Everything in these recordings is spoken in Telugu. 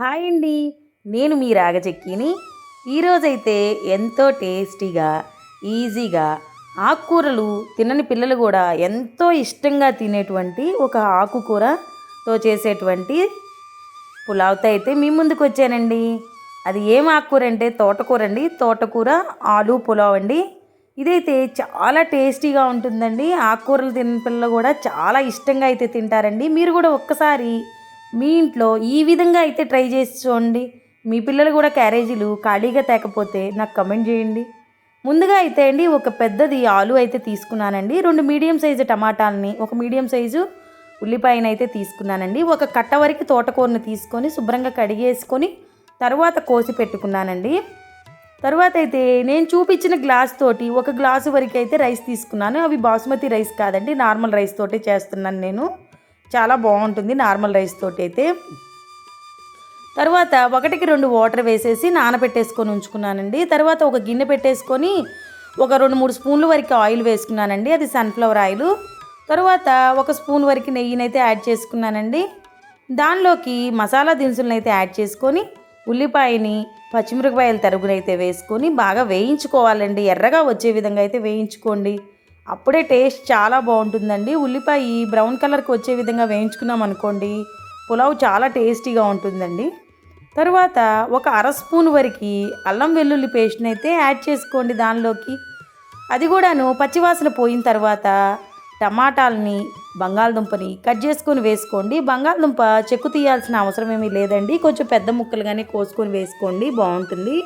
హాయ్ అండి. నేను మీ రాగచెక్కిని. ఈరోజైతే ఎంతో టేస్టీగా ఈజీగా ఆకుకూరలు తినని పిల్లలు కూడా ఎంతో ఇష్టంగా తినేటువంటి ఒక ఆకుకూరతో చేసేటువంటి పులావ్తో అయితే మీ ముందుకు వచ్చానండి. అది ఏం ఆకుకూర అంటే తోటకూర అండి. తోటకూర ఆలు పులావ్ అండి. ఇదైతే చాలా టేస్టీగా ఉంటుందండి. ఆకుకూరలు తిన్న పిల్లలు కూడా చాలా ఇష్టంగా అయితే తింటారండి. మీరు కూడా ఒక్కసారి మీ ఇంట్లో ఈ విధంగా అయితే ట్రై చేసి చూడండి. మీ పిల్లలు కూడా క్యారేజీలు ఖాళీగా తేకపోతే నాకు కమెంట్ చేయండి. ముందుగా అయితే అండి ఒక పెద్దది ఆలు అయితే తీసుకున్నానండి. రెండు మీడియం సైజు టమాటాలని ఒక మీడియం సైజు ఉల్లిపాయని అయితే తీసుకున్నానండి. ఒక కట్ట వరకు తోటకూరని తీసుకొని శుభ్రంగా కడిగేసుకొని తర్వాత కోసి పెట్టుకున్నానండి. తర్వాత అయితే నేను చూపించిన గ్లాస్ తోటి ఒక గ్లాసు వరకు అయితే రైస్ తీసుకున్నాను. అవి బాసుమతి రైస్ కాదండి నార్మల్ రైస్ తోటి చేస్తున్నాను నేను. చాలా బాగుంటుంది నార్మల్ రైస్ తోటి అయితే. తర్వాత ఒకటికి రెండు వాటర్ వేసేసి నానబెట్టేసుకొని ఉంచుకున్నానండి. తర్వాత ఒక గిన్నె పెట్టేసుకొని ఒక రెండు మూడు స్పూన్ల వరకు ఆయిల్ వేసుకున్నానండి. అది సన్ఫ్లవర్ ఆయిల్. తర్వాత ఒక స్పూన్ వరకు నెయ్యినైతే యాడ్ చేసుకున్నానండి. దానిలోకి మసాలా దినుసులను అయితే యాడ్ చేసుకొని ఉల్లిపాయని పచ్చిమిరపకాయల తరుగునైతే వేసుకొని బాగా వేయించుకోవాలండి. ఎర్రగా వచ్చే విధంగా అయితే వేయించుకోండి. అప్పుడే టేస్ట్ చాలా బాగుంటుందండి. ఉల్లిపాయ బ్రౌన్ కలర్కి వచ్చే విధంగా వేయించుకున్నాం అనుకోండి పులావ్ చాలా టేస్టీగా ఉంటుందండి. తర్వాత ఒక అర స్పూన్ వరకు అల్లం వెల్లుల్లి పేస్ట్ని అయితే యాడ్ చేసుకోండి దానిలోకి. అది కూడాను పచ్చివాసన పోయిన తర్వాత టమాటాలని బంగాళదుంపని కట్ చేసుకొని వేసుకోండి. బంగాళదుంప చెక్కు తీయాల్సిన అవసరం ఏమీ లేదండి. కొంచెం పెద్ద ముక్కలుగానే కోసుకొని వేసుకోండి బాగుంటుంది.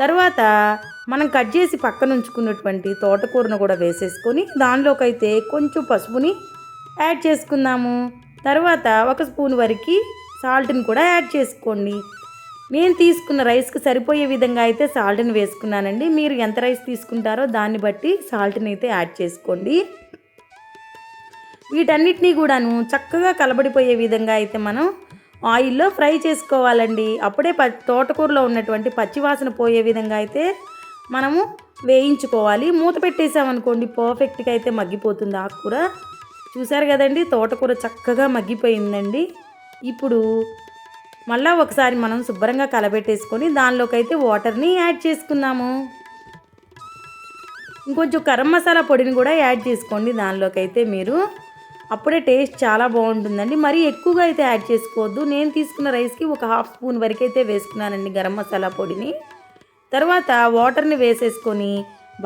తర్వాత మనం కట్ చేసి పక్కన ఉంచుకున్నటువంటి తోటకూరను కూడా వేసేసుకొని దానిలోకైతే కొంచెం పసుపుని యాడ్ చేసుకుందాము. తర్వాత ఒక స్పూన్ వరకు సాల్ట్ని కూడా యాడ్ చేసుకోండి. నేను తీసుకున్న రైస్కి సరిపోయే విధంగా అయితే సాల్ట్ని వేసుకున్నానండి. మీరు ఎంత రైస్ తీసుకుంటారో దాన్ని బట్టి సాల్ట్ని అయితే యాడ్ చేసుకోండి. వీటన్నిటినీ కూడాను చక్కగా కలబడిపోయే విధంగా అయితే మనం ఆయిల్లో ఫ్రై చేసుకోవాలండి. అప్పుడే ప తోటకూరలో ఉన్నటువంటి పచ్చివాసన పోయే విధంగా అయితే మనము వేయించుకోవాలి. మూత పెట్టేసామనుకోండి పర్ఫెక్ట్గా అయితే మగ్గిపోతుంది ఆకుకూర. చూసారు కదండి తోటకూర చక్కగా మగ్గిపోయిందండి. ఇప్పుడు మళ్ళా ఒకసారి మనం శుభ్రంగా కలబెట్టేసుకొని దానిలోకి అయితే వాటర్ని యాడ్ చేసుకుందాము. ఇంకొంచెం గరం మసాలా పొడిని కూడా యాడ్ చేసుకోండి దానిలోకి అయితే మీరు. అప్పుడే టేస్ట్ చాలా బాగుంటుందండి. మరీ ఎక్కువగా అయితే యాడ్ చేసుకోవద్దు. నేను తీసుకున్న రైస్కి ఒక హాఫ్ స్పూన్ వరకు అయితే వేసుకున్నానండి గరం మసాలా పొడిని. తర్వాత వాటర్ని వేసేసుకొని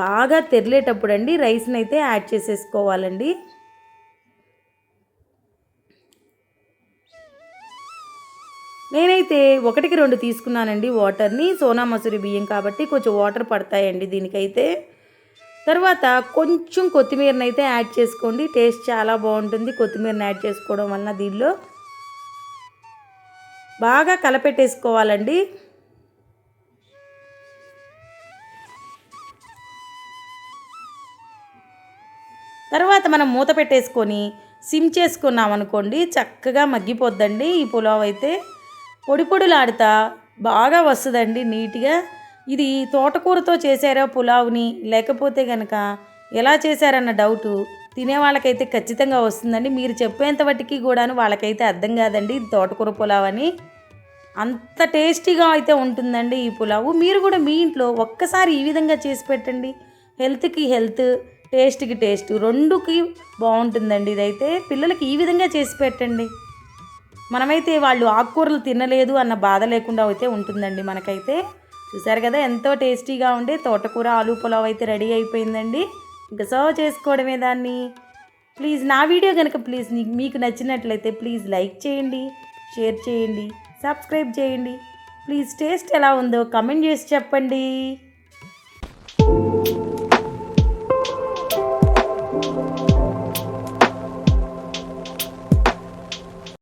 బాగా తెరిలేటప్పుడు అండి రైస్ని అయితే యాడ్ చేసేసుకోవాలండి. నేనైతే ఒకటికి రెండు తీసుకున్నానండి వాటర్ని సోనా మసూరి బియ్యం కాబట్టి కొంచెం వాటర్ పడతాయండి దీనికైతే. తర్వాత కొంచెం కొత్తిమీరని అయితే యాడ్ చేసుకోండి టేస్ట్ చాలా బాగుంటుంది కొత్తిమీరని యాడ్ చేసుకోవడం వలన దీనిలో. బాగా కలపెట్టేసుకోవాలండి. తర్వాత మనం మూత పెట్టేసుకొని సిమ్ చేసుకున్నాం అనుకోండి చక్కగా మగ్గిపోద్దండి. ఈ పులావ్ అయితే పొడి పొడులాడుతా బాగా వస్తుందండి నీట్గా. ఇది తోటకూరతో చేశారా పులావ్ని? లేకపోతే కనుక ఎలా చేశారన్న డౌటు తినే వాళ్ళకైతే ఖచ్చితంగా వస్తుందండి. మీరు చెప్పేంత వాటికి కూడాను వాళ్ళకైతే అర్థం కాదండి ఇది తోటకూర పులావ్ అని. అంత టేస్టీగా అయితే ఉంటుందండి ఈ పులావు. మీరు కూడా మీ ఇంట్లో ఒక్కసారి ఈ విధంగా చేసి పెట్టండి. హెల్త్కి హెల్త్ టేస్ట్కి టేస్ట్. రెండుకి బాగుంటుందండి ఇదైతే. పిల్లలకి ఈ విధంగా చేసి పెట్టండి. మనమైతే వాళ్ళు ఆకుకూరలు తినలేదు అన్న బాధ లేకుండా అయితే ఉంటుందండి మనకైతే. చూసారు కదా ఎంతో టేస్టీగా ఉండే తోటకూర ఆలు పులావ్ అయితే రెడీ అయిపోయిందండి. ఇంకా సర్వ్ చేసుకోవడమే దాన్ని. ప్లీజ్ నా వీడియో కనుక ప్లీజ్ మీకు నచ్చినట్లయితే ప్లీజ్ లైక్ చేయండి షేర్ చేయండి సబ్స్క్రైబ్ చేయండి. ప్లీజ్ టేస్ట్ ఎలా ఉందో కమెంట్ చేసి చెప్పండి.